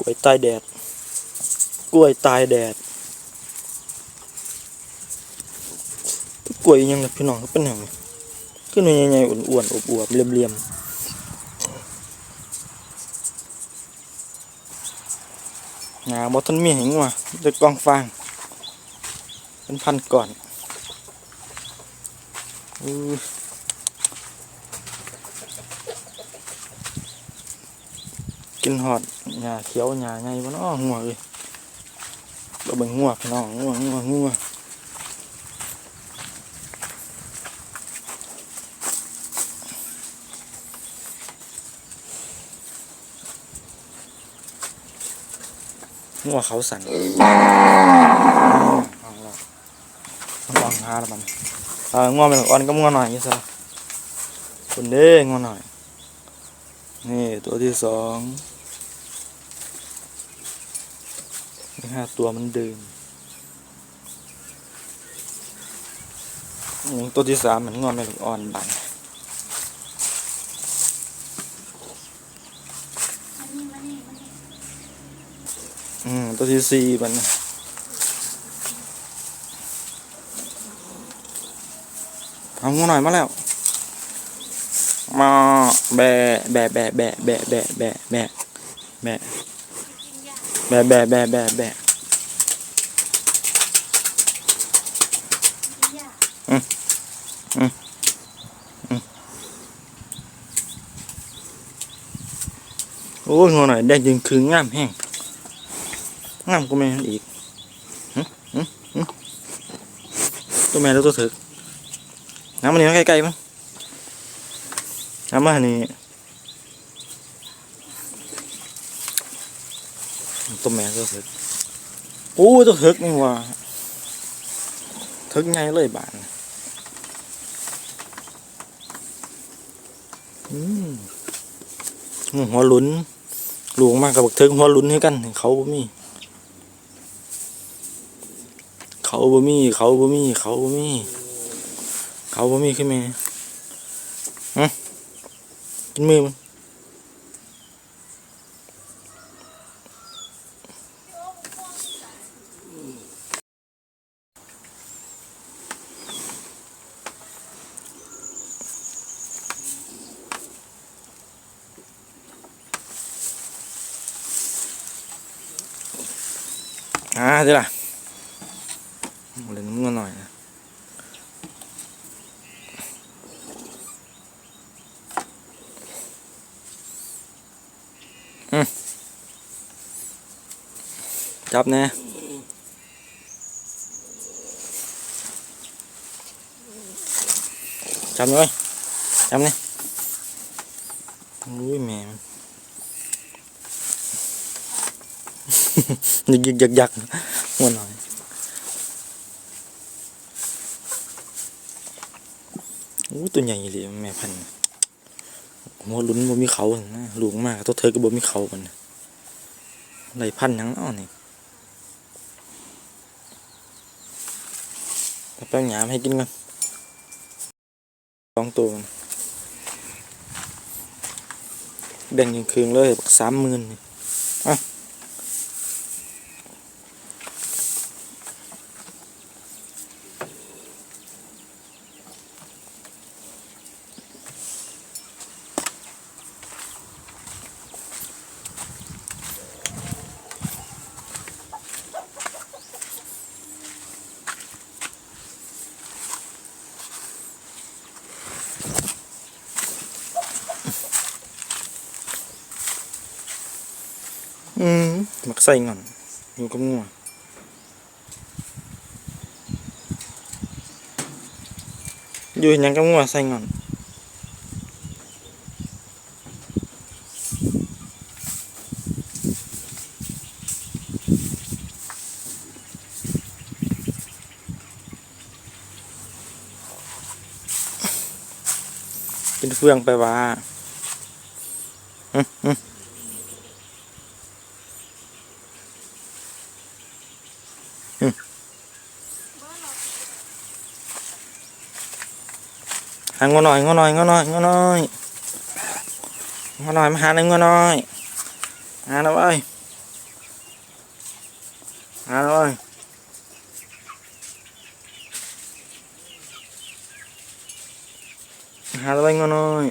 กล้วยตายแดด กล้วยตายแดด กล้วยยังไงพี่น้องเป็นยังไงขึ้นใหญ่ๆอ้วนๆอวบๆเรียมๆงาบอทันมีเห็นว่ะเด็กองฟาง เป็นพันก่อนอกินหอด หญ้าเขียวหญ้าไงวะเนาะหัวเลยเราเบิ่งหัวพี่น้องหัวหัวหัวหัวเขาสั่นเอาละวางหาล้วมันเออง่วงไปหน่อยอ่อนก็ง่วหน่อยนี่ซะคนเด้ง่วหน่อย นี่ตัวที่สอง นี่ห้าตัวมันดินนี่ตัวที่สามเหมันง่วงไปหน่อยอ่อนบังอืมตัวที่สี่มันน่ะเอางูหน่อยมาแล้ว มาแบะแบะแบะแบะแบะแบะแบะแบะ แบะแบะแบะแบะแบะแบะอืมอืมอืมโอ้ยงูหน่อยได้ยิงคืองามแห้งงามก็ไม่อีกตัวแม่แล้วตัวถึกน้ำมันนี่ใกล้ๆมั้งน้ำมันนี่ ต้มแม่ตัวเถิกโอ้ยตัวเถิกนี่ว่าเถิกไงเลยบานอืมหัวลุนหลวงมากกับบักเถิกหัวลุนให้กัน เขาบ่มี เขาบ่มี เขาบ่มี เขาบ่มี เขาบ่มีขึ้นมาฮะกินมือมัน อ่าเดี๋ยวล่ะเล่นมือหน่อยนะจับแน่จับเลยจับเนี่ยอุ้ยแม่มัน ยึกยึกยักยักหัวหน่อยอู้ตัวใหญ่เลยแม่พันธุ์หัวลุ้นบ่มีเขาหั่นนะลูกมากตัวเธอก็บ่มีเขามันไรพันธุ์ยังเนาะนี่แป้งหยามให้กินกันสองตัวแบ่งยังคืนเลยสามหมื่นนี่ Ừ, mặt xanh hẳn Nhìn cũng ngon Dù hình nhắn cũng ngon xanh hẳn. เห็นหยังกับงัวใส่งอนเป็นเฟืองไปว่าอืมอืมหางอหน่อยงอหน่อยงอหน่อยงอหน่อยงอหน่อยมาหาหนึ่งงอหน่อยหาหน่อยหาหน่อยหาหน่อยงอห น่อย